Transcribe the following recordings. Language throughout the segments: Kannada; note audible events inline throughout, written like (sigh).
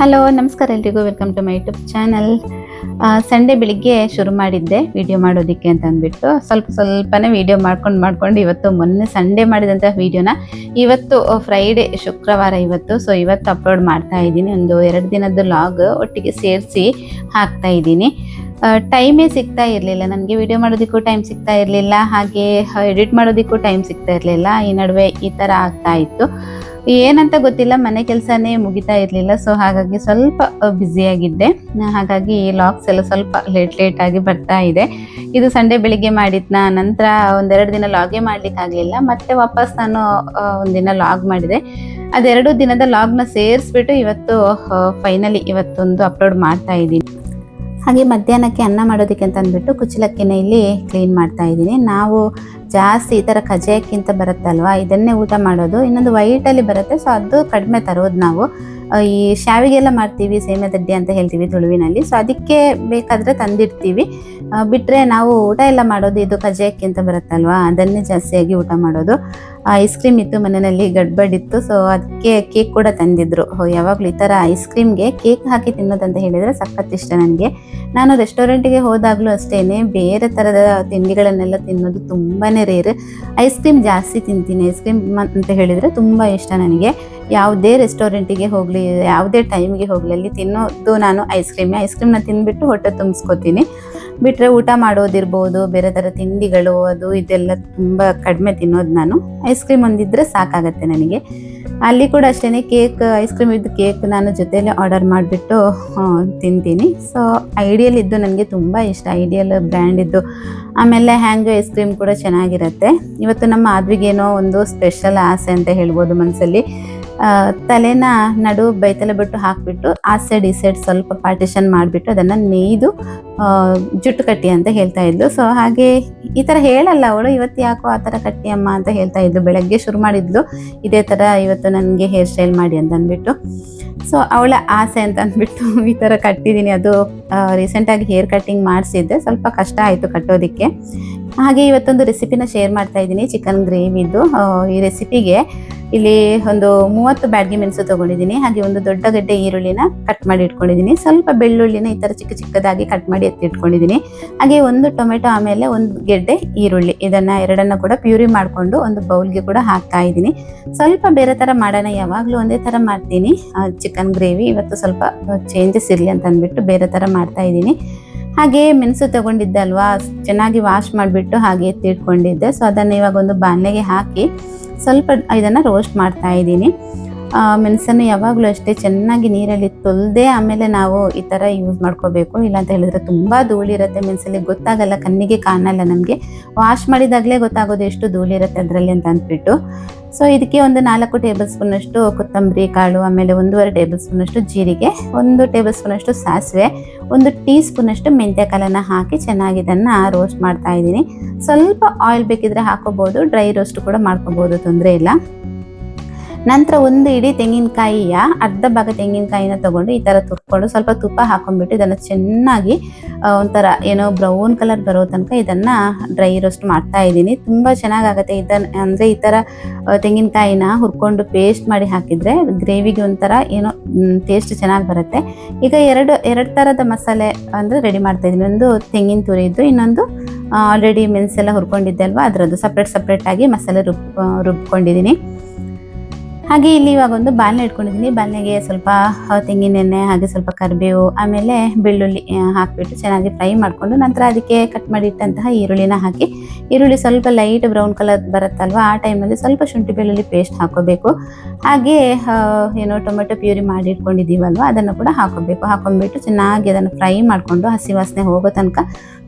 ಹಲೋ, ನಮಸ್ಕಾರ ಎಲ್ರಿಗೂ. Welcome to my YouTube channel Sunday ಬೆಳಿಗ್ಗೆ ಶುರು ಮಾಡಿದ್ದೆ ವಿಡಿಯೋ ಮಾಡೋದಕ್ಕೆ ಅಂತ ಅಂದ್ಬಿಟ್ಟು. ಸ್ವಲ್ಪ ಸ್ವಲ್ಪನೇ ವಿಡಿಯೋ ಮಾಡ್ಕೊಂಡು ಮಾಡ್ಕೊಂಡು ಇವತ್ತು ಮೊನ್ನೆ ಸಂಡೇ ಮಾಡಿದಂಥ ವಿಡಿಯೋನ ಇವತ್ತು ಫ್ರೈಡೇ ಶುಕ್ರವಾರ ಇವತ್ತು. ಸೊ ಇವತ್ತು ಅಪ್ಲೋಡ್ ಮಾಡ್ತಾ ಇದ್ದೀನಿ. ಒಂದು ಎರಡು ದಿನದ ಲಾಗ್ ಒಟ್ಟಿಗೆ ಸೇರಿಸಿ ಹಾಕ್ತಾ ಇದ್ದೀನಿ. ಟೈಮೇ ಸಿಗ್ತಾ ಇರಲಿಲ್ಲ. ನನಗೆ ವಿಡಿಯೋ ಮಾಡೋದಕ್ಕೂ ಟೈಮ್ ಸಿಗ್ತಾ ಇರಲಿಲ್ಲ. ಹಾಗೆ ಎಡಿಟ್ ಮಾಡೋದಕ್ಕೂ ಟೈಮ್ ಸಿಗ್ತಾ ಇರಲಿಲ್ಲ. ಈ ನಡುವೆ ಈ ಥರ ಆಗ್ತಾ ಇತ್ತು. ಏನಂತ ಗೊತ್ತಿಲ್ಲ. ಮನೆ ಕೆಲಸನೇ ಮುಗಿತಾ ಇರಲಿಲ್ಲ. ಸೊ ಹಾಗಾಗಿ ಸ್ವಲ್ಪ ಬ್ಯುಸಿಯಾಗಿದ್ದೆ ಹಾಗಾಗಿ ಈ ಲಾಗ್ಸ್ ಎಲ್ಲ ಸ್ವಲ್ಪ ಲೇಟ್ ಲೇಟಾಗಿ ಬರ್ತಾ ಇದೆ. ಇದು ಸಂಡೇ ಬೆಳಿಗ್ಗೆ ಮಾಡಿದ್ನ ನಂತರ ಒಂದೆರಡು ದಿನ ಲಾಗೇ ಮಾಡಲಿಕ್ಕಾಗಲಿಲ್ಲ ಮತ್ತೆ ವಾಪಸ್ ನಾನು ಒಂದಿನ ಲಾಗ್ ಮಾಡಿದೆ. ಅದೆರಡು ದಿನದ ಲಾಗ್ನ ಸೇರಿಸ್ಬಿಟ್ಟು ಇವತ್ತು ಫೈನಲಿ ಇವತ್ತೊಂದು ಅಪ್ಲೋಡ್ ಮಾಡ್ತಾ ಇದ್ದೀನಿ. ಹಾಗೆ ಮಧ್ಯಾಹ್ನಕ್ಕೆ ಅನ್ನ ಮಾಡೋದಕ್ಕೆ ಅಂತ ಅಂದ್ಬಿಟ್ಟು ಕುಚ್ಚಲಕ್ಕಿನ ಇಲ್ಲಿ ಕ್ಲೀನ್ ಮಾಡ್ತಾ ಇದ್ದೀನಿ. ನಾವು ಜಾಸ್ತಿ ಈ ಥರ ಕಜಾಯಕ್ಕಿಂತ ಬರುತ್ತಲ್ವ, ಇದನ್ನೇ ಊಟ ಮಾಡೋದು. ಇನ್ನೊಂದು ವೈಟಲ್ಲಿ ಬರುತ್ತೆ ಸೊ ಅದು ಕಡಿಮೆ ತರೋದು ನಾವು. ಈ ಶಾವಿಗೆಲ್ಲ ಮಾಡ್ತೀವಿ ಸೇಮೆ ತಡ್ಡಿ ಅಂತ ಹೇಳ್ತೀವಿ ತುಳುವಿನಲ್ಲಿ. ಸೊ ಅದಕ್ಕೆ ಬೇಕಾದರೆ ತಂದಿಡ್ತೀವಿ. ಬಿಟ್ಟರೆ ನಾವು ಊಟ ಎಲ್ಲ ಮಾಡೋದು ಇದು ಕಜಾಯಕ್ಕಿಂತ ಬರುತ್ತಲ್ವಾ, ಅದನ್ನೇ ಜಾಸ್ತಿಯಾಗಿ ಊಟ ಮಾಡೋದು. ಐಸ್ ಕ್ರೀಮ್ ಇತ್ತು ಮನೆಯಲ್ಲಿ ಗಡ್ಬಡ್ ಇತ್ತು. ಸೊ ಅದಕ್ಕೆ ಕೇಕ್ ಕೂಡ ತಂದಿದ್ರು. ಯಾವಾಗಲೂ ಈ ಥರ ಐಸ್ ಕ್ರೀಮ್ಗೆ ಕೇಕ್ ಹಾಕಿ ತಿನ್ನೋದಂತ ಹೇಳಿದರೆ ಸಖತ್ ಇಷ್ಟ ನನಗೆ. ನಾನು ರೆಸ್ಟೋರೆಂಟ್ಗೆ ಹೋದಾಗಲೂ ಅಷ್ಟೇ ಬೇರೆ ಥರದ ತಿಂಡಿಗಳನ್ನೆಲ್ಲ ತಿನ್ನೋದು ತುಂಬಾನೇ ರೇರ್ ಐಸ್ ಕ್ರೀಮ್ ಜಾಸ್ತಿ ತಿಂತೀನಿ. ಐಸ್ ಕ್ರೀಮ್ ಅಂತ ಹೇಳಿದರೆ ತುಂಬ ಇಷ್ಟ ನನಗೆ. ಯಾವುದೇ ರೆಸ್ಟೋರೆಂಟಿಗೆ ಹೋಗಲಿ, ಯಾವುದೇ ಟೈಮ್ಗೆ ಹೋಗಲಿ, ಅಲ್ಲಿ ತಿನ್ನೋದು ನಾನು ಐಸ್ ಕ್ರೀಮ್. ಐಸ್ ಕ್ರೀಮ್ನ ತಿಂದ್ಬಿಟ್ಟು ಹೊಟ್ಟೆ ತುಂಬಿಸ್ಕೊತೀನಿ. ಬಿಟ್ಟರೆ ಊಟ ಮಾಡೋದಿರ್ಬೋದು, ಬೇರೆ ಥರ ತಿಂಡಿಗಳು, ಅದು ಇದೆಲ್ಲ ತುಂಬ ಕಡಿಮೆ ತಿನ್ನೋದು ನಾನು. ಐಸ್ ಕ್ರೀಮ್ ಒಂದಿದ್ದರೆ ಸಾಕಾಗತ್ತೆ ನನಗೆ. ಅಲ್ಲಿ ಕೂಡ ಅಷ್ಟೇ ಕೇಕ್ ಐಸ್ ಕ್ರೀಮ್ ಇದ್ದು ಕೇಕ್ ನಾನು ಜೊತೆಲೇ ಆರ್ಡರ್ ಮಾಡಿಬಿಟ್ಟು ತಿಂತೀನಿ. ಸೊ ಐಡಿಯಲ್ ಇದ್ದು ನನಗೆ ತುಂಬ ಇಷ್ಟ. ಐಡಿಯಲ್ ಬ್ರ್ಯಾಂಡ್ ಇದ್ದು. ಆಮೇಲೆ ಹ್ಯಾಂಗ್ ಐಸ್ ಕ್ರೀಮ್ ಕೂಡ ಚೆನ್ನಾಗಿರುತ್ತೆ. ಇವತ್ತು ನಮ್ಮ ಆದ್ವಿಗೇನೋ ಒಂದು ಸ್ಪೆಷಲ್ ಆಸೆ ಅಂತ ಹೇಳ್ಬೋದು ಮನಸ್ಸಲ್ಲಿ ತಲೆನ ನಡು ಬೈತಲೆ ಬಿಟ್ಟು ಹಾಕ್ಬಿಟ್ಟು ಆ ಸೈಡ್ ಈ ಸೈಡ್ ಸ್ವಲ್ಪ ಪಾರ್ಟಿಷನ್ ಮಾಡಿಬಿಟ್ಟು ಅದನ್ನು ನೇಯ್ದು ಜುಟ್ಟು ಕಟ್ಟಿ ಅಂತ ಹೇಳ್ತಾ ಇದ್ಲು. ಸೊ ಹಾಗೆ ಈ ಥರ ಹೇಳಲ್ಲ ಅವಳು, ಇವತ್ತು ಯಾಕೋ ಆ ಥರ ಕಟ್ಟಿ ಅಮ್ಮ ಅಂತ ಹೇಳ್ತಾ ಇದ್ಲು. ಬೆಳಗ್ಗೆ ಶುರು ಮಾಡಿದ್ಲು, ಇದೇ ಥರ ಇವತ್ತು ನನಗೆ ಹೇರ್ ಸ್ಟೈಲ್ ಮಾಡಿ ಅಂತ ಅಂದ್ಬಿಟ್ಟು. ಸೊ ಅವಳ ಆಸೆ ಅಂತ ಅಂದ್ಬಿಟ್ಟು (laughs) ಈ ಥರ ಕಟ್ಟಿದ್ದೀನಿ. ಅದು ರೀಸೆಂಟಾಗಿ ಹೇರ್ ಕಟ್ಟಿಂಗ್ ಮಾಡಿಸಿದ್ದೆ. ಸ್ವಲ್ಪ ಕಷ್ಟ ಆಯಿತು ಕಟ್ಟೋದಕ್ಕೆ. ಹಾಗೆ ಇವತ್ತೊಂದು ರೆಸಿಪಿನ ಶೇರ್ ಮಾಡ್ತಾ ಇದ್ದೀನಿ. ಚಿಕನ್ ಗ್ರೇವಿದು ಈ ರೆಸಿಪಿಗೆ ಇಲ್ಲಿ ಒಂದು ಮೂವತ್ತು ಬ್ಯಾಡ್ಗೆ ಮೆಣಸು ತಗೊಂಡಿದ್ದೀನಿ. ಹಾಗೆ ಒಂದು ದೊಡ್ಡ ಗಡ್ಡೆ ಈರುಳ್ಳಿನ ಕಟ್ ಮಾಡಿ ಇಟ್ಕೊಂಡಿದ್ದೀನಿ. ಸ್ವಲ್ಪ ಬೆಳ್ಳುಳ್ಳಿನ ಈ ಥರ ಚಿಕ್ಕ ಚಿಕ್ಕದಾಗಿ ಕಟ್ ಮಾಡಿ ಎತ್ತಿ ಇಟ್ಕೊಂಡಿದ್ದೀನಿ. ಹಾಗೆ ಒಂದು ಟೊಮೆಟೊ ಆಮೇಲೆ ಒಂದು ಗೆಡ್ಡೆ ಈರುಳ್ಳಿ. ಇದನ್ನು ಎರಡನ್ನ ಕೂಡ ಪ್ಯೂರಿ ಮಾಡಿಕೊಂಡು ಒಂದು ಬೌಲ್ಗೆ ಕೂಡ ಹಾಕ್ತಾ ಇದ್ದೀನಿ. ಸ್ವಲ್ಪ ಬೇರೆ ಥರ ಮಾಡೋಣ. ಯಾವಾಗಲೂ ಒಂದೇ ಥರ ಮಾಡ್ತೀನಿ. ಚಿಕನ್ ಗ್ರೇವಿ ಇವತ್ತು ಸ್ವಲ್ಪ ಚೇಂಜಸ್ ಇರಲಿ ಅಂತ ಅಂದ್ಬಿಟ್ಟು ಬೇರೆ ಥರ ಮಾಡ್ತಾ ಇದ್ದೀನಿ. ಹಾಗೆ ಮೆಣಸು ತಗೊಂಡಿದ್ದಲ್ವಾ? ಚೆನ್ನಾಗಿ ವಾಶ್ ಮಾಡಿಬಿಟ್ಟು ಹಾಗೆ ಎತ್ತಿಟ್ಕೊಂಡಿದ್ದೆ ಸೊ ಅದನ್ನು ಇವಾಗ ಒಂದು ಬಾಣಲೆಗೆ ಹಾಕಿ ಸ್ವಲ್ಪ ಇದನ್ನು ರೋಸ್ಟ್ ಮಾಡ್ತಾ ಇದ್ದೀನಿ. ಮೆಣಸನ್ನು ಯಾವಾಗಲೂ ಅಷ್ಟೇ ಚೆನ್ನಾಗಿ ನೀರಲ್ಲಿ ತೊಳೆದೇ ಆಮೇಲೆ ನಾವು ಈ ಥರ ಯೂಸ್ ಮಾಡ್ಕೋಬೇಕು. ಇಲ್ಲ ಅಂತ ಹೇಳಿದ್ರೆ ತುಂಬ ಧೂಳಿರುತ್ತೆ ಮೆಣಸಲ್ಲಿ ಗೊತ್ತಾಗಲ್ಲ, ಕಣ್ಣಿಗೆ ಕಾಣಲ್ಲ ನಮಗೆ. ವಾಶ್ ಮಾಡಿದಾಗಲೇ ಗೊತ್ತಾಗೋದು ಎಷ್ಟು ಧೂಳಿರುತ್ತೆ ಅದರಲ್ಲಿ ಅಂತ ಅಂದ್ಬಿಟ್ಟು. ಸೊ ಇದಕ್ಕೆ ಒಂದು ನಾಲ್ಕು ಟೇಬಲ್ ಸ್ಪೂನಷ್ಟು ಕೊತ್ತಂಬರಿ, ಕಾಳು, ಆಮೇಲೆ ಒಂದೂವರೆ ಟೇಬಲ್ ಸ್ಪೂನಷ್ಟು ಜೀರಿಗೆ, ಒಂದು ಟೇಬಲ್ ಸ್ಪೂನಷ್ಟು ಸಾಸಿವೆ, ಒಂದು ಟೀ ಸ್ಪೂನಷ್ಟು ಮೆಂತ್ಯ ಕಾಳನ್ನ ಹಾಕಿ ಚೆನ್ನಾಗಿ ಇದನ್ನು ರೋಸ್ಟ್ ಮಾಡ್ತಾ ಇದ್ದೀನಿ. ಸ್ವಲ್ಪ ಆಯಿಲ್ ಬೇಕಿದ್ರೆ ಹಾಕೋಬಹುದು ಡ್ರೈ ರೋಸ್ಟ್ ಕೂಡ ಮಾಡ್ಕೋಬಹುದು ತೊಂದರೆ ಇಲ್ಲ. ನಂತರ ಒಂದು ಇಡೀ ತೆಂಗಿನಕಾಯಿಯ ಅರ್ಧ ಭಾಗ ತೆಂಗಿನಕಾಯಿನ ತಗೊಂಡು ಈ ಥರ ತುರ್ಕೊಂಡು ಸ್ವಲ್ಪ ತುಪ್ಪ ಹಾಕೊಂಡ್ಬಿಟ್ಟು ಇದನ್ನು ಚೆನ್ನಾಗಿ ಒಂಥರ ಏನೋ ಬ್ರೌನ್ ಕಲರ್ ಬರೋ ತನಕ ಇದನ್ನು ಡ್ರೈ ರೋಸ್ಟ್ ಮಾಡ್ತಾ ಇದ್ದೀನಿ. ತುಂಬ ಚೆನ್ನಾಗಾಗುತ್ತೆ. ಇದನ್ನು ಅಂದರೆ ಈ ಥರ ತೆಂಗಿನಕಾಯಿನ ಹುರ್ಕೊಂಡು ಪೇಸ್ಟ್ ಮಾಡಿ ಹಾಕಿದರೆ ಗ್ರೇವಿಗೆ ಒಂಥರ ಏನೋ ಟೇಸ್ಟ್ ಚೆನ್ನಾಗಿ ಬರುತ್ತೆ. ಈಗ ಎರಡು ಎರಡು ಥರದ ಮಸಾಲೆ ಅಂದರೆ ರೆಡಿ ಮಾಡ್ತಾ ಇದ್ದೀನಿ. ಒಂದು ತೆಂಗಿನ ತುರಿದ್ದು ಇನ್ನೊಂದು ಆಲ್ರೆಡಿ ಮೆಣಸೆಲ್ಲ ಹುರ್ಕೊಂಡಿದ್ದೆ ಅಲ್ವಾ? ಅದರದ್ದು ಸಪ್ರೇಟ್ ಸಪ್ರೇಟಾಗಿ ಮಸಾಲೆ ರುಬ್ ರುಬ್ಕೊಂಡಿದ್ದೀನಿ. ಹಾಗೆ ಇಲ್ಲಿ ಇವಾಗ ಒಂದು ಬಾಣಲೆ ಇಟ್ಕೊಂಡಿದ್ದೀನಿ. ಬಾಣಲೆಗೆ ಸ್ವಲ್ಪ ತೆಂಗಿನೆಣ್ಣೆ ಹಾಗೆ ಸ್ವಲ್ಪ ಕರಿಬೇವು, ಆಮೇಲೆ ಬೆಳ್ಳುಳ್ಳಿ ಹಾಕಿಬಿಟ್ಟು ಚೆನ್ನಾಗಿ ಫ್ರೈ ಮಾಡಿಕೊಂಡು ನಂತರ ಅದಕ್ಕೆ ಕಟ್ ಮಾಡಿ ಇಟ್ಟಂತಹ ಈರುಳ್ಳಿನ ಹಾಕಿ, ಈರುಳ್ಳಿ ಸ್ವಲ್ಪ ಲೈಟ್ ಬ್ರೌನ್ ಕಲರ್ ಬರುತ್ತಲ್ವ, ಆ ಟೈಮಲ್ಲಿ ಸ್ವಲ್ಪ ಶುಂಠಿ ಬೆಳ್ಳುಳ್ಳಿ ಪೇಸ್ಟ್ ಹಾಕೋಬೇಕು. ಹಾಗೆ ಏನೋ ಟೊಮೆಟೊ ಪ್ಯೂರಿ ಮಾಡಿ ಇಟ್ಕೊಂಡಿದ್ದೀವಲ್ವ, ಅದನ್ನು ಕೂಡ ಹಾಕೋಬೇಕು. ಹಾಕೊಂಡ್ಬಿಟ್ಟು ಚೆನ್ನಾಗಿ ಅದನ್ನು ಫ್ರೈ ಮಾಡಿಕೊಂಡು ಹಸಿ ವಾಸನೆ ಹೋಗೋ ತನಕ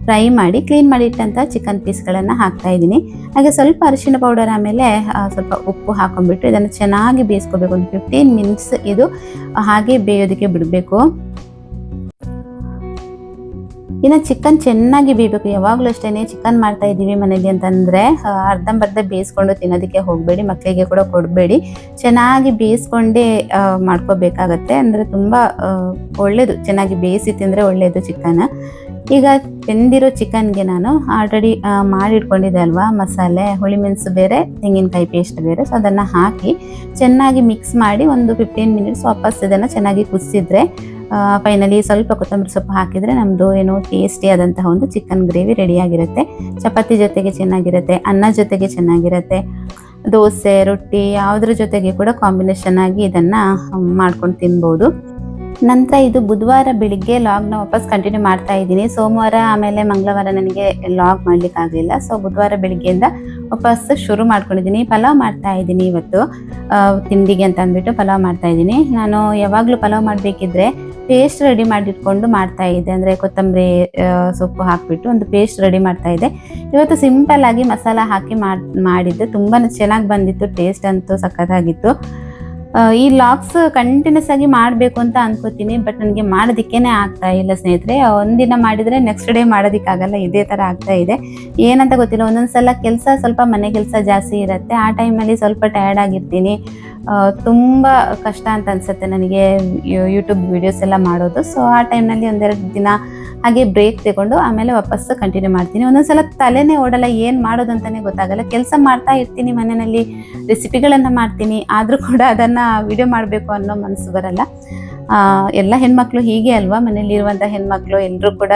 ಫ್ರೈ ಮಾಡಿ ಕ್ಲೀನ್ ಮಾಡಿ ಇಟ್ಟಂಥ ಚಿಕನ್ ಪೀಸ್ಗಳನ್ನು ಹಾಕ್ತಾ ಇದ್ದೀನಿ. ಹಾಗೆ ಸ್ವಲ್ಪ ಅರಿಶಿಣ ಪೌಡರ್ ಆಮೇಲೆ ಸ್ವಲ್ಪ ಉಪ್ಪು ಹಾಕೊಂಡ್ಬಿಟ್ಟು ಇದನ್ನು ಚೆನ್ನಾಗಿ ಬೇಯಿಸ್ಕೋಬೇಕು ಒಂದು ಫಿಫ್ಟೀನ್ ಮಿನಿಟ್ಸ್ ಇದು, ಹಾಗೆ ಬೇಯೋದಕ್ಕೆ ಬಿಡಬೇಕು. ಇನ್ನು ಚಿಕನ್ ಚೆನ್ನಾಗಿ ಬೇಯಬೇಕು. ಯಾವಾಗಲೂ ಅಷ್ಟೇ ಚಿಕನ್ ಮಾಡ್ತಾ ಇದ್ದೀವಿ ಮನೇಲಿ ಅಂತಂದರೆ ಅರ್ಧಂಬರ್ಧ ಬೇಯಿಸ್ಕೊಂಡು ತಿನ್ನೋದಕ್ಕೆ ಹೋಗಬೇಡಿ ಮಕ್ಕಳಿಗೆ ಕೂಡ ಕೊಡಬೇಡಿ. ಚೆನ್ನಾಗಿ ಬೇಯಿಸ್ಕೊಂಡೇ ಮಾಡ್ಕೋಬೇಕಾಗತ್ತೆ. ಅಂದರೆ ತುಂಬ ಒಳ್ಳೆಯದು ಚೆನ್ನಾಗಿ ಬೇಯಿಸಿ ತಿಂದರೆ ಒಳ್ಳೆಯದು ಚಿಕನ್ ಈಗ ಬೆಂದಿರೋ ಚಿಕನ್ಗೆ ನಾನು ಆಲ್ರೆಡಿ ಮಾಡಿಟ್ಕೊಂಡಿದ್ದೆ ಅಲ್ವಾ, ಮಸಾಲೆ, ಹುಳಿ ಮೆಣಸು ಬೇರೆ, ತೆಂಗಿನಕಾಯಿ ಪೇಸ್ಟ್ ಬೇರೆ. ಸೊ ಅದನ್ನು ಹಾಕಿ ಚೆನ್ನಾಗಿ ಮಿಕ್ಸ್ ಮಾಡಿ ಒಂದು ಫಿಫ್ಟೀನ್ ಮಿನಿಟ್ಸ್ ವಾಪಸ್ ಇದನ್ನು ಚೆನ್ನಾಗಿ ಕುದಿಸಿದ್ರೆ ಫೈನಲಿ ಸ್ವಲ್ಪ ಕೊತ್ತಂಬರಿ ಸೊಪ್ಪು ಹಾಕಿದರೆ ನಮ್ಮದು ಏನೋ ಟೇಸ್ಟಿ ಆದಂತಹ ಒಂದು ಚಿಕನ್ ಗ್ರೇವಿ ರೆಡಿಯಾಗಿರುತ್ತೆ ಚಪಾತಿ ಜೊತೆಗೆ ಚೆನ್ನಾಗಿರುತ್ತೆ, ಅನ್ನ ಜೊತೆಗೆ ಚೆನ್ನಾಗಿರುತ್ತೆ, ದೋಸೆ, ರೊಟ್ಟಿ, ಯಾವುದ್ರ ಜೊತೆಗೆ ಕೂಡ ಕಾಂಬಿನೇಷನ್ ಆಗಿ ಇದನ್ನು ಮಾಡ್ಕೊಂಡು ತಿನ್ಬೋದು. ನಂತರ ಇದು ಬುಧವಾರ ಬೆಳಿಗ್ಗೆ ಲಾಗ್ನ ವಾಪಸ್ ಕಂಟಿನ್ಯೂ ಮಾಡ್ತಾ ಇದ್ದೀನಿ. ಸೋಮವಾರ ಆಮೇಲೆ ಮಂಗಳವಾರ ನನಗೆ ಲಾಗ್ ಮಾಡ್ಲಿಕ್ಕೆ ಆಗಲಿಲ್ಲ. ಸೊ ಬುಧವಾರ ಬೆಳಿಗ್ಗೆಯಿಂದ ವಾಪಸ್ ಶುರು ಮಾಡ್ಕೊಂಡಿದ್ದೀನಿ. ಪಲಾವ್ ಮಾಡ್ತಾ ಇದ್ದೀನಿ ಇವತ್ತು. ತಿಂಡಿಗೆ ಅಂತ ಅಂದ್ಬಿಟ್ಟು ಪಲಾವ್ ಮಾಡ್ತಾ ಇದ್ದೀನಿ. ನಾನು ಯಾವಾಗಲೂ ಪಲಾವ್ ಮಾಡಬೇಕಿದ್ರೆ ಪೇಸ್ಟ್ ರೆಡಿ ಮಾಡಿಟ್ಕೊಂಡು ಮಾಡ್ತಾ ಇದ್ದೆ. ಅಂದರೆ ಕೊತ್ತಂಬರಿ ಸೊಪ್ಪು ಹಾಕಿಬಿಟ್ಟು ಒಂದು ಪೇಸ್ಟ್ ರೆಡಿ ಮಾಡ್ತಾ ಇದ್ದೆ. ಇವತ್ತು ಸಿಂಪಲ್ ಆಗಿ ಮಸಾಲ ಹಾಕಿ ಮಾಡ್, ಮಾಡಿದ್ದೆ ತುಂಬಾ ಚೆನ್ನಾಗಿ ಬಂದಿತ್ತು. ಟೇಸ್ಟ್ ಅಂತೂ ಸಖತ್ತಾಗಿತ್ತು. ಈ ಲಾಗ್ಸ್ ಕಂಟಿನ್ಯೂಸ್ ಆಗಿ ಮಾಡಬೇಕು ಅಂತ ಅನ್ಕೋತೀನಿ ಬಟ್ ನನಗೆ ಮಾಡೋದಕ್ಕೇನೆ ಆಗ್ತಾ ಇಲ್ಲ ಸ್ನೇಹಿತರೆ. ಒಂದಿನ ಮಾಡಿದರೆ ನೆಕ್ಸ್ಟ್ ಡೇ ಮಾಡೋದಕ್ಕಾಗಲ್ಲ, ಇದೇ ಥರ ಆಗ್ತಾ ಇದೆ. ಏನಂತ ಗೊತ್ತಿಲ್ಲ, ಒಂದೊಂದ್ಸಲ ಕೆಲಸ ಸ್ವಲ್ಪ ಮನೆ ಕೆಲಸ ಜಾಸ್ತಿ ಇರುತ್ತೆ. ಆ ಟೈಮಲ್ಲಿ ಸ್ವಲ್ಪ ಟಯರ್ಡ್ ಆಗಿರ್ತೀನಿ. ತುಂಬ ಕಷ್ಟ ಅಂತ ಅನ್ಸುತ್ತೆ ನನಗೆ ಯೂಟ್ಯೂಬ್ ವಿಡಿಯೋಸ್ ಎಲ್ಲ ಮಾಡೋದು. ಸೊ ಆ ಟೈಮ್ನಲ್ಲಿ ಒಂದೆರಡು ದಿನ ಹಾಗೆ ಬ್ರೇಕ್ ತಗೊಂಡು ಆಮೇಲೆ ವಾಪಸ್ ಕಂಟಿನ್ಯೂ ಮಾಡ್ತೀನಿ. ಒಂದೊಂದ್ಸಲ ತಲೆನೇ ಓಡಲ್ಲ, ಏನು ಮಾಡೋದು ಅಂತಾನೆ ಗೊತ್ತಾಗಲ್ಲ. ಕೆಲಸ ಮಾಡ್ತಾ ಇರ್ತೀನಿ ಮನೆಯಲ್ಲಿ ರೆಸಿಪಿಗಳನ್ನು ಮಾಡ್ತೀನಿ, ಆದರೂ ಕೂಡ ಅದನ್ನು ವಿಡಿಯೋ ಮಾಡಬೇಕು ಅನ್ನೋ ಮನಸ್ಸು ಬರಲ್ಲ. ಎಲ್ಲ ಹೆಣ್ಮಕ್ಳು ಹೀಗೆ ಅಲ್ವಾ? ಮನೇಲಿರುವಂಥ ಹೆಣ್ಮಕ್ಳು ಎಲ್ಲರೂ ಕೂಡ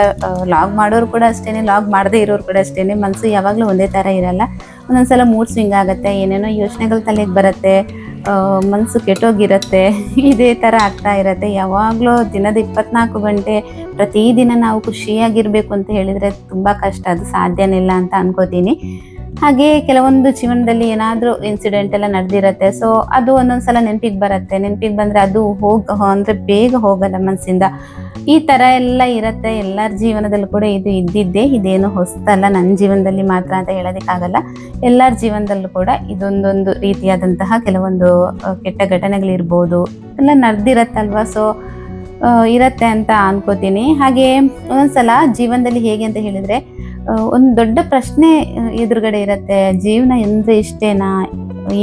ಲಾಗ್ ಮಾಡೋರು ಕೂಡ ಅಷ್ಟೇ ಲಾಗ್ ಮಾಡದೇ ಇರೋರು ಕೂಡ ಅಷ್ಟೇ ಮನಸ್ಸು ಯಾವಾಗಲೂ ಒಂದೇ ಥರ ಇರಲ್ಲ. ಒಂದೊಂದ್ಸಲ ಮೂಡ್ ಸ್ವಿಂಗ್ ಆಗುತ್ತೆ, ಏನೇನೋ ಯೋಚನೆಗಳು ತಲೆಗೆ ಬರುತ್ತೆ. ಮನಸ್ಸು ಕೆಟ್ಟೋಗಿರುತ್ತೆ. (laughs) ಇದೇ ಥರ ಆಗ್ತಾ ಇರುತ್ತೆ. ಯಾವಾಗಲೂ ದಿನದ ಇಪ್ಪತ್ನಾಲ್ಕು ಗಂಟೆ ಪ್ರತಿದಿನ ನಾವು ಖುಷಿಯಾಗಿರಬೇಕು ಅಂತ ಹೇಳಿದರೆ ತುಂಬ ಕಷ್ಟ. ಅದು ಸಾಧ್ಯನಿಲ್ಲ ಅಂತ ಅನ್ಕೋತೀನಿ. ಹಾಗೆ ಕೆಲವೊಂದು ಜೀವನದಲ್ಲಿ ಏನಾದರೂ ಇನ್ಸಿಡೆಂಟ್ ಎಲ್ಲ ನಡೆದಿರತ್ತೆ. ಸೊ ಅದು ಒಂದೊಂದ್ಸಲ ನೆನಪಿಗೆ ಬರುತ್ತೆ. ನೆನಪಿಗೆ ಬಂದರೆ ಅದು ಹೋಗ ಅಂದರೆ ಬೇಗ ಹೋಗಲ್ಲ ಮನಸ್ಸಿಂದ ಈ ಥರ ಎಲ್ಲ ಇರುತ್ತೆ. ಎಲ್ಲರ ಜೀವನದಲ್ಲೂ ಕೂಡ ಇದು ಇದ್ದಿದ್ದೇ ಇದೇನು ಹೊಸ್ತಲ್ಲ. ನನ್ನ ಜೀವನದಲ್ಲಿ ಮಾತ್ರ ಅಂತ ಹೇಳೋದಕ್ಕಾಗಲ್ಲ. ಎಲ್ಲರ ಜೀವನದಲ್ಲೂ ಕೂಡ ಇದೊಂದೊಂದು ರೀತಿಯಾದಂತಹ ಕೆಲವೊಂದು ಕೆಟ್ಟ ಘಟನೆಗಳಿರ್ಬೋದು. ಎಲ್ಲ ನಡೆದಿರತ್ತಲ್ವ? ಸೊ ಇರತ್ತೆ ಅಂತ ಅನ್ಕೋತೀನಿ. ಹಾಗೆ ಒಂದೊಂದ್ಸಲ ಜೀವನದಲ್ಲಿ ಹೇಗೆ ಅಂತ ಹೇಳಿದ್ರೆ ಒಂದು ದೊಡ್ಡ ಪ್ರಶ್ನೆ ಎದುರುಗಡೆ ಇರುತ್ತೆ. ಜೀವನ ಎಂದ್ರೆ ಇಷ್ಟೇನಾ?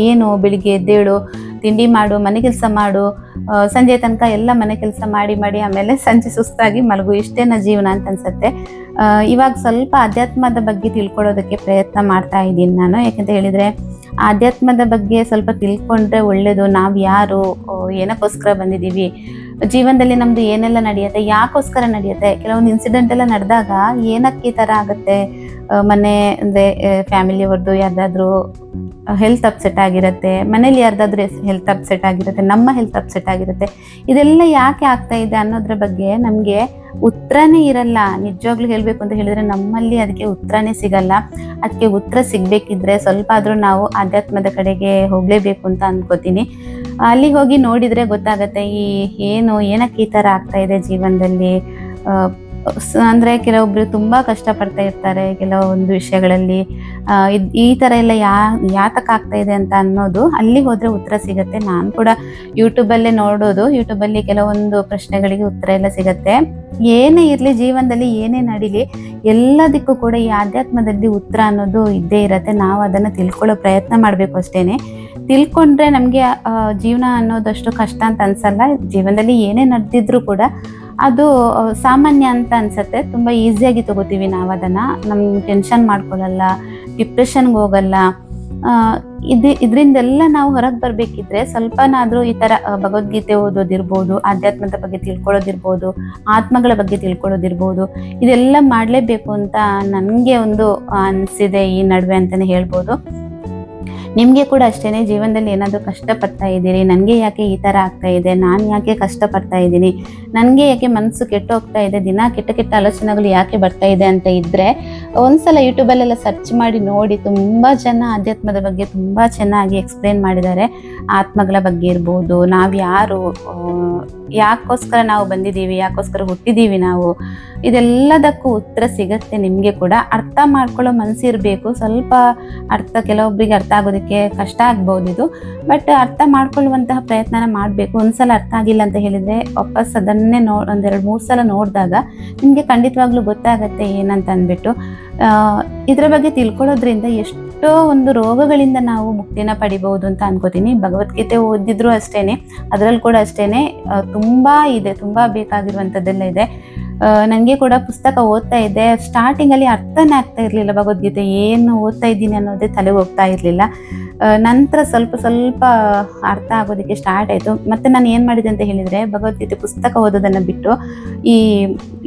ಏನು ಬೆಳಿಗ್ಗೆ ಎದ್ದೇಳು, ತಿಂಡಿ ಮಾಡು, ಮನೆ ಕೆಲಸ ಮಾಡು ಸಂಜೆ ತನಕ ಎಲ್ಲ ಮನೆ ಕೆಲಸ ಮಾಡಿ ಮಾಡಿ ಆಮೇಲೆ (laughs) ಸಂಜೆ ಸುಸ್ತಾಗಿ ಮಲಗು. ಇಷ್ಟೇನಾ ಜೀವನ ಅಂತ ಅನ್ಸುತ್ತೆ. ಇವಾಗ ಸ್ವಲ್ಪ ಅಧ್ಯಾತ್ಮದ ಬಗ್ಗೆ ತಿಳ್ಕೊಳ್ಳೋದಕ್ಕೆ ಪ್ರಯತ್ನ ಮಾಡ್ತಾ ಇದ್ದೀನಿ ನಾನು. ಯಾಕಂತ ಹೇಳಿದ್ರೆ ಆಧ್ಯಾತ್ಮದ ಬಗ್ಗೆ ಸ್ವಲ್ಪ ತಿಳ್ಕೊಂಡ್ರೆ ಒಳ್ಳೇದು. ನಾವು ಯಾರು? ಏನಕ್ಕೋಸ್ಕರ ಬಂದಿದ್ದೀವಿ? ಜೀವನದಲ್ಲಿ ನಮ್ದು ಏನೆಲ್ಲ ನಡೆಯುತ್ತೆ, ಯಾಕೋಸ್ಕರ ನಡೆಯುತ್ತೆ, ಕೆಲವೊಂದು ಇನ್ಸಿಡೆಂಟ್ ಎಲ್ಲ ನಡೆದಾಗ ಏನಕ್ಕೆ ಈ ಥರ ಆಗುತ್ತೆ? ಮನೆ ಅಂದರೆ ಫ್ಯಾಮಿಲಿಯವ್ರದ್ದು ಯಾರ್ದಾದ್ರೂ ಹೆಲ್ತ್ ಅಪ್ಸೆಟ್ ಆಗಿರುತ್ತೆ, ಮನೇಲಿ ಯಾರ್ದಾದ್ರೂ ಹೆಲ್ತ್ ಅಪ್ಸೆಟ್ ಆಗಿರುತ್ತೆ, ನಮ್ಮ ಹೆಲ್ತ್ ಅಪ್ಸೆಟ್ ಆಗಿರುತ್ತೆ, ಇದೆಲ್ಲ ಯಾಕೆ ಆಗ್ತಾ ಇದೆ ಅನ್ನೋದ್ರ ಬಗ್ಗೆ ನಮಗೆ ಉತ್ತರನೇ ಇರಲ್ಲ. ನಿಜವಾಗ್ಲೂ ಹೇಳಬೇಕು ಅಂತ ಹೇಳಿದ್ರೆ ನಮ್ಮಲ್ಲಿ ಅದಕ್ಕೆ ಉತ್ತರನೇ ಸಿಗಲ್ಲ. ಅದಕ್ಕೆ ಉತ್ತರ ಸಿಗಬೇಕಿದ್ರೆ ಸ್ವಲ್ಪ ಆದರೂ ನಾವು ಆಧ್ಯಾತ್ಮದ ಕಡೆಗೆ ಹೋಗಲೇಬೇಕು ಅಂತ ಅಂದ್ಕೋತೀನಿ. ಅಲ್ಲಿ ಹೋಗಿ ನೋಡಿದರೆ ಗೊತ್ತಾಗತ್ತೆ, ಈ ಏನು, ಏನಕ್ಕೆ ಈ ಥರ ಆಗ್ತಾ ಇದೆ ಜೀವನದಲ್ಲಿ? ಅಂದ್ರೆ ಕೆಲವೊಬ್ರು ತುಂಬಾ ಕಷ್ಟಪಡ್ತಾ ಇರ್ತಾರೆ ಕೆಲವೊಂದು ವಿಷಯಗಳಲ್ಲಿ. ಈ ತರ ಎಲ್ಲ ಯಾ, ಯಾತಕ್ ಆಗ್ತಾ ಇದೆ ಅಂತ ಅನ್ನೋದು ಅಲ್ಲಿ ಹೋದ್ರೆ ಉತ್ತರ ಸಿಗತ್ತೆ. ನಾನು ಕೂಡ ಯೂಟ್ಯೂಬಲ್ಲೇ ನೋಡೋದು, ಯೂಟ್ಯೂಬಲ್ಲಿ ಕೆಲವೊಂದು ಪ್ರಶ್ನೆಗಳಿಗೆ ಉತ್ತರ ಎಲ್ಲ ಸಿಗತ್ತೆ. ಏನೇ ಇರಲಿ ಜೀವನದಲ್ಲಿ, ಏನೇ ನಡೀಲಿ, ಎಲ್ಲದಕ್ಕೂ ಕೂಡ ಈ ಆಧ್ಯಾತ್ಮದಲ್ಲಿ ಉತ್ತರ ಅನ್ನೋದು ಇದ್ದೇ ಇರತ್ತೆ. ನಾವು ಅದನ್ನು ತಿಳ್ಕೊಳ್ಳೋ ಪ್ರಯತ್ನ ಮಾಡಬೇಕು ಅಷ್ಟೇನೆ. ತಿಳ್ಕೊಂಡ್ರೆ ನಮಗೆ ಜೀವನ ಅನ್ನೋದಷ್ಟು ಕಷ್ಟ ಅಂತ ಅನ್ಸಲ್ಲ. ಜೀವನದಲ್ಲಿ ಏನೇ ನಡೆದಿದ್ರು ಕೂಡ ಅದು ಸಾಮಾನ್ಯ ಅಂತ ಅನ್ಸತ್ತೆ. ತುಂಬ ಈಸಿಯಾಗಿ ತಗೋತೀವಿ ನಾವು ಅದನ್ನು. ನಮ್ಗೆ ಟೆನ್ಷನ್ ಮಾಡ್ಕೊಳ್ಳಲ್ಲ ಡಿಪ್ರೆಷನ್ಗೆ ಹೋಗಲ್ಲ. ಇದು, ಇದರಿಂದೆಲ್ಲ ನಾವು ಹೊರಗೆ ಬರಬೇಕಿದ್ರೆ ಸ್ವಲ್ಪನಾದರೂ ಈ ಥರ ಭಗವದ್ಗೀತೆ ಓದೋದಿರ್ಬೋದು, ಆಧ್ಯಾತ್ಮದ ಬಗ್ಗೆ ತಿಳ್ಕೊಳ್ಳೋದಿರ್ಬೋದು, ಆತ್ಮಗಳ ಬಗ್ಗೆ ತಿಳ್ಕೊಳ್ಳೋದಿರ್ಬೋದು, ಇದೆಲ್ಲ ಮಾಡಲೇಬೇಕು ಅಂತ ನನಗೆ ಒಂದು ಅನಿಸಿದೆ ಈ ನಡುವೆ ಅಂತಲೇ ಹೇಳ್ಬೋದು. ನಿಮಗೆ ಕೂಡ ಅಷ್ಟೇ ಜೀವನದಲ್ಲಿ ಏನಾದರೂ ಕಷ್ಟಪಡ್ತಾ ಇದ್ದೀರಿ? ನನಗೆ ಯಾಕೆ ಈ ಥರ ಆಗ್ತಾ ಇದೆ? ನಾನು ಯಾಕೆ ಕಷ್ಟಪಡ್ತಾ ಇದ್ದೀನಿ? ನನಗೆ ಯಾಕೆ ಮನಸ್ಸು ಕೆಟ್ಟೋಗ್ತಾ ಇದೆ? ದಿನ ಕೆಟ್ಟ ಕೆಟ್ಟ ಆಲೋಚನೆಗಳು ಯಾಕೆ ಬರ್ತಾ ಇದೆ ಅಂತ ಇದ್ದರೆ ಒಂದ್ಸಲ ಯೂಟ್ಯೂಬಲ್ಲೆಲ್ಲ ಸರ್ಚ್ ಮಾಡಿ ನೋಡಿ ತುಂಬ ಜನ ಆಧ್ಯಾತ್ಮದ ಬಗ್ಗೆ ತುಂಬ ಚೆನ್ನಾಗಿ ಎಕ್ಸ್ಪ್ಲೇನ್ ಮಾಡಿದ್ದಾರೆ. ಆತ್ಮಗಳ ಬಗ್ಗೆ ಇರ್ಬೋದು, ನಾವು ಯಾರು ಯಾಕೋಸ್ಕರ ನಾವು ಬಂದಿದ್ದೀವಿ, ಯಾಕೋಸ್ಕರ ಹುಟ್ಟಿದ್ದೀವಿ ನಾವು, ಇದೆಲ್ಲದಕ್ಕೂ ಉತ್ತರ ಸಿಗತ್ತೆ ನಿಮಗೆ ಕೂಡ. ಅರ್ಥ ಮಾಡ್ಕೊಳ್ಳೋ ಮನಸ್ಸಿರಬೇಕು ಸ್ವಲ್ಪ ಅರ್ಥ ಕೆಲವೊಬ್ಬರಿಗೆ ಅರ್ಥ ಆಗೋದಕ್ಕೆ ಕಷ್ಟ ಆಗ್ಬೋದು ಇದು. ಬಟ್ ಅರ್ಥ ಮಾಡ್ಕೊಳ್ಳುವಂತಹ ಪ್ರಯತ್ನನ ಮಾಡಬೇಕು. ಒಂದ್ಸಲ ಅರ್ಥ ಆಗಿಲ್ಲ ಅಂತ ಹೇಳಿದರೆ ವಾಪಸ್ ಅದನ್ನೇ ನೋ ಒಂದೆರಡು ಮೂರು ಸಲ ನೋಡಿದಾಗ ನಿಮಗೆ ಖಂಡಿತವಾಗ್ಲೂ ಗೊತ್ತಾಗತ್ತೆ ಏನಂತ ಅಂದ್ಬಿಟ್ಟು. ಇದ್ರ ಬಗ್ಗೆ ತಿಳ್ಕೊಳ್ಳೋದ್ರಿಂದ ಎಷ್ಟೋ ಒಂದು ರೋಗಗಳಿಂದ ನಾವು ಮುಕ್ತಿನ ಪಡಿಬಹುದು ಅಂತ ಅನ್ಕೋತೀನಿ. ಭಗವದ್ಗೀತೆ ಓದಿದ್ರು ಅಷ್ಟೇನೆ, ಅದರಲ್ಲಿ ಕೂಡ ಅಷ್ಟೇನೆ ತುಂಬಾ ಇದೆ, ತುಂಬಾ ಬೇಕಾಗಿರುವಂಥದ್ದೆಲ್ಲ ಇದೆ. ನನಗೆ ಕೂಡ ಪುಸ್ತಕ ಓದ್ತಾ ಇದ್ದೆ. ಸ್ಟಾರ್ಟಿಂಗಲ್ಲಿ ಅರ್ಥನೇ ಆಗ್ತಾ ಇರಲಿಲ್ಲ ಭಗವದ್ಗೀತೆ. ಏನು ಓದ್ತಾ ಇದ್ದೀನಿ ಅನ್ನೋದೇ ತಲೆಗೆ ಹೋಗ್ತಾ ಇರಲಿಲ್ಲ. ನಂತರ ಸ್ವಲ್ಪ ಸ್ವಲ್ಪ ಅರ್ಥ ಆಗೋದಕ್ಕೆ ಸ್ಟಾರ್ಟ್ ಆಯಿತು. ಮತ್ತು ನಾನು ಏನು ಮಾಡಿದೆ ಅಂತ ಹೇಳಿದರೆ, ಭಗವದ್ಗೀತೆ ಪುಸ್ತಕ ಓದೋದನ್ನು ಬಿಟ್ಟು ಈ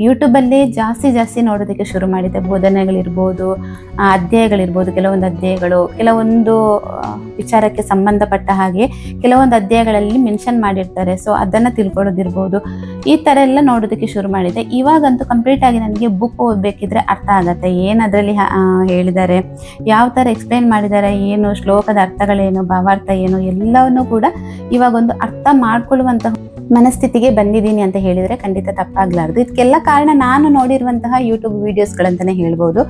ಯೂಟ್ಯೂಬಲ್ಲಿ ಜಾಸ್ತಿ ಜಾಸ್ತಿ ನೋಡೋದಕ್ಕೆ ಶುರು ಮಾಡಿದೆ. ಬೋಧನೆಗಳಿರ್ಬೋದು ಅಧ್ಯಾಯಗಳಿರ್ಬೋದು, ಕೆಲವೊಂದು ಅಧ್ಯಾಯಗಳು, ಕೆಲವೊಂದು ವಿಚಾರಕ್ಕೆ ಸಂಬಂಧಪಟ್ಟ ಹಾಗೆ ಕೆಲವೊಂದು ಅಧ್ಯಾಯಗಳಲ್ಲಿ ಮೆನ್ಷನ್ ಮಾಡಿರ್ತಾರೆ. ಸೊ ಅದನ್ನು ತಿಳ್ಕೊಳ್ಳೋದಿರ್ಬೋದು. ಈ ಥರ ಎಲ್ಲ ನೋಡೋದಕ್ಕೆ ಶುರು ಮಾಡಿದೆ. ಇವಾಗಂತೂ ಕಂಪ್ಲೀಟ್ ಆಗಿ ನನಗೆ ಬುಕ್ ಓದಬೇಕಿದ್ರೆ ಅರ್ಥ ಆಗುತ್ತೆ. ಏನು ಅದರಲ್ಲಿ ಹೇಳಿದ್ದಾರೆ? ಯಾವ ಥರ ಎಕ್ಸ್ಪ್ಲೈನ್ ಮಾಡಿದ್ದಾರೆ? ಏನು ಶ್ಲೋಕದ ಅರ್ಥಗಳೇನು, ಭಾವಾರ್ಥ ಏನು, ಎಲ್ಲವನ್ನೂ ಕೂಡ ಇವಾಗ ಒಂದು ಅರ್ಥ ಮಾಡ್ಕೊಳ್ಳುವಂತಹ ಮನಸ್ಥಿತಿಗೆ ಬಂದಿದ್ದೀನಿ ಅಂತ ಹೇಳಿದರೆ ಖಂಡಿತ ತಪ್ಪಾಗಲಾರ್ದು. ಇದಕ್ಕೆಲ್ಲ ಕಾರಣ ನಾನು ನೋಡಿರುವಂತಹ ಯೂಟ್ಯೂಬ್ ವೀಡಿಯೋಸ್ಗಳಂತಲೇ ಹೇಳ್ಬೋದು.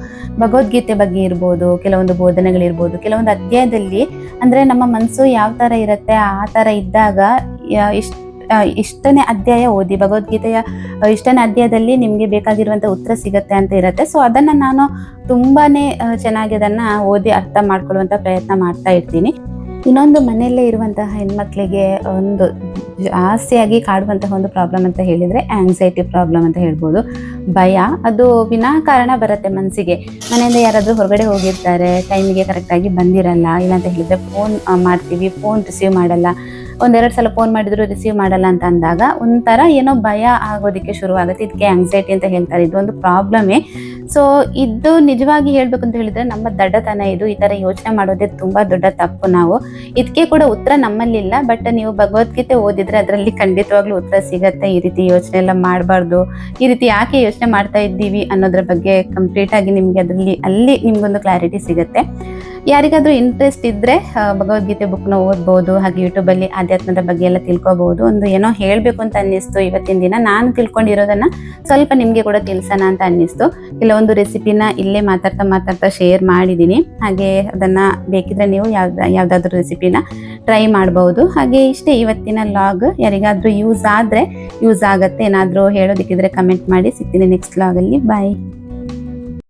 ಭಗವದ್ಗೀತೆ ಬಗ್ಗೆ ಇರ್ಬೋದು, ಕೆಲವೊಂದು ಬೋಧನೆಗಳಿರ್ಬೋದು, ಕೆಲವೊಂದು ಅಧ್ಯಾಯದಲ್ಲಿ ಅಂದರೆ ನಮ್ಮ ಮನಸ್ಸು ಯಾವ ಥರ ಇರುತ್ತೆ, ಆ ಥರ ಇದ್ದಾಗ ಇಷ್ಟು ಇಷ್ಟನೇ ಅಧ್ಯಾಯ ಓದಿ, ಭಗವದ್ಗೀತೆಯ ಇಷ್ಟನೇ ಅಧ್ಯಾಯದಲ್ಲಿ ನಿಮಗೆ ಬೇಕಾಗಿರುವಂಥ ಉತ್ತರ ಸಿಗುತ್ತೆ ಅಂತ ಇರುತ್ತೆ. ಸೊ ಅದನ್ನು ನಾನು ತುಂಬಾ ಚೆನ್ನಾಗಿ ಅದನ್ನು ಓದಿ ಅರ್ಥ ಮಾಡ್ಕೊಳ್ಳುವಂಥ ಪ್ರಯತ್ನ ಮಾಡ್ತಾ ಇರ್ತೀನಿ. ಇನ್ನೊಂದು ಮನೆಯಲ್ಲೇ ಇರುವಂತಹ ಹೆಣ್ಮಕ್ಳಿಗೆ ಒಂದು ಜಾಸ್ತಿಯಾಗಿ ಕಾಡುವಂತಹ ಒಂದು ಪ್ರಾಬ್ಲಮ್ ಅಂತ ಹೇಳಿದರೆ ಆಂಗ್ಸೈಟಿ ಪ್ರಾಬ್ಲಮ್ ಅಂತ ಹೇಳ್ಬೋದು. ಭಯ, ಅದು ವಿನಾಕಾರಣ ಬರುತ್ತೆ ಮನಸ್ಸಿಗೆ ಮನೆಯಿಂದ ಯಾರಾದರೂ ಹೊರಗಡೆ ಹೋಗಿರ್ತಾರೆ ಟೈಮಿಗೆ ಕರೆಕ್ಟಾಗಿ ಬಂದಿರಲ್ಲ, ಇಲ್ಲ ಅಂತ ಹೇಳಿದರೆ ಫೋನ್ ಮಾಡ್ತೀವಿ ಫೋನ್ ರಿಸೀವ್ ಮಾಡಲ್ಲ. ಒಂದೆರಡು ಸಲ ಫೋನ್ ಮಾಡಿದ್ರು ರಿಸೀವ್ ಮಾಡಲ್ಲ ಅಂತ ಅಂದಾಗ ಒಂಥರ ಏನೋ ಭಯ ಆಗೋದಕ್ಕೆ ಶುರುವಾಗುತ್ತೆ. ಇದಕ್ಕೆ ಆಂಗ್ಸೈಟಿ ಅಂತ ಹೇಳ್ತಾರೆ. ಇದೊಂದು ಪ್ರಾಬ್ಲಮೇ ಸೊ ಇದು ನಿಜವಾಗಿ ಹೇಳ್ಬೇಕು ಅಂತ ಹೇಳಿದ್ರೆ ನಮ್ಮ ದಡ್ಡತನ ಇದು, ಈ ತರ ಯೋಚನೆ ಮಾಡೋದೇ ತುಂಬಾ ದೊಡ್ಡ ತಪ್ಪು ನಾವು. ಇದಕ್ಕೆ ಕೂಡ ಉತ್ತರ ನಮ್ಮಲ್ಲಿಲ್ಲ ಬಟ್ ನೀವು ಭಗವದ್ಗೀತೆ ಓದಿದ್ರೆ ಅದರಲ್ಲಿ ಖಂಡಿತವಾಗ್ಲೂ ಉತ್ತರ ಸಿಗತ್ತೆ. ಈ ರೀತಿ ಯೋಚನೆ ಎಲ್ಲ ಮಾಡಬಾರ್ದು. ಈ ರೀತಿ ಯಾಕೆ ಯೋಚನೆ ಮಾಡ್ತಾ ಇದ್ದೀವಿ ಅನ್ನೋದ್ರ ಬಗ್ಗೆ ಕಂಪ್ಲೀಟ್ ಆಗಿ ನಿಮ್ಗೆ ಅದರಲ್ಲಿ, ಅಲ್ಲಿ ನಿಮ್ಗೊಂದು ಕ್ಲಾರಿಟಿ ಸಿಗುತ್ತೆ. ಯಾರಿಗಾದ್ರೂ ಇಂಟ್ರೆಸ್ಟ್ ಇದ್ರೆ ಆ, ಭಗವದ್ಗೀತೆ ಬುಕ್ನ ಓದ್ಬೋದು ಹಾಗೆ ಯೂಟ್ಯೂಬಲ್ಲಿ ಆಧ್ಯಾತ್ಮದ ಬಗ್ಗೆ ಎಲ್ಲ ತಿಳ್ಕೊಬಹುದು ಒಂದು ಏನೋ ಹೇಳಬೇಕು ಅಂತ ಅನ್ನಿಸ್ತು ಇವತ್ತಿನ ದಿನ. ನಾನು ತಿಳ್ಕೊಂಡಿರೋದನ್ನ ಸ್ವಲ್ಪ ನಿಮಗೆ ಕೂಡ ತಿಳಿಸೋಣ ಅಂತ ಅನ್ನಿಸ್ತು. ಕೆಲವೊಂದು ರೆಸಿಪಿನ ಇಲ್ಲೇ ಮಾತಾಡ್ತಾ ಮಾತಾಡ್ತಾ ಶೇರ್ ಮಾಡಿದ್ದೀನಿ. ಹಾಗೆ ಅದನ್ನು ಬೇಕಿದ್ರೆ ನೀವು ಯಾವ್ದು ಯಾವುದಾದ್ರೂ ರೆಸಿಪಿನ ಟ್ರೈ ಮಾಡ್ಬೋದು. ಹಾಗೆ ಇಷ್ಟೇ ಇವತ್ತಿನ ಲಾಗ್ ಯಾರಿಗಾದ್ರೂ ಯೂಸ್ ಆದರೆ ಯೂಸ್ ಆಗುತ್ತೆ. ಏನಾದರೂ ಹೇಳೋದಿಕ್ಕಿದ್ರೆ ಕಮೆಂಟ್ ಮಾಡಿ. ಸಿಗ್ತೀನಿ ನೆಕ್ಸ್ಟ್ ಲಾಗಲ್ಲಿ ಬಾಯ್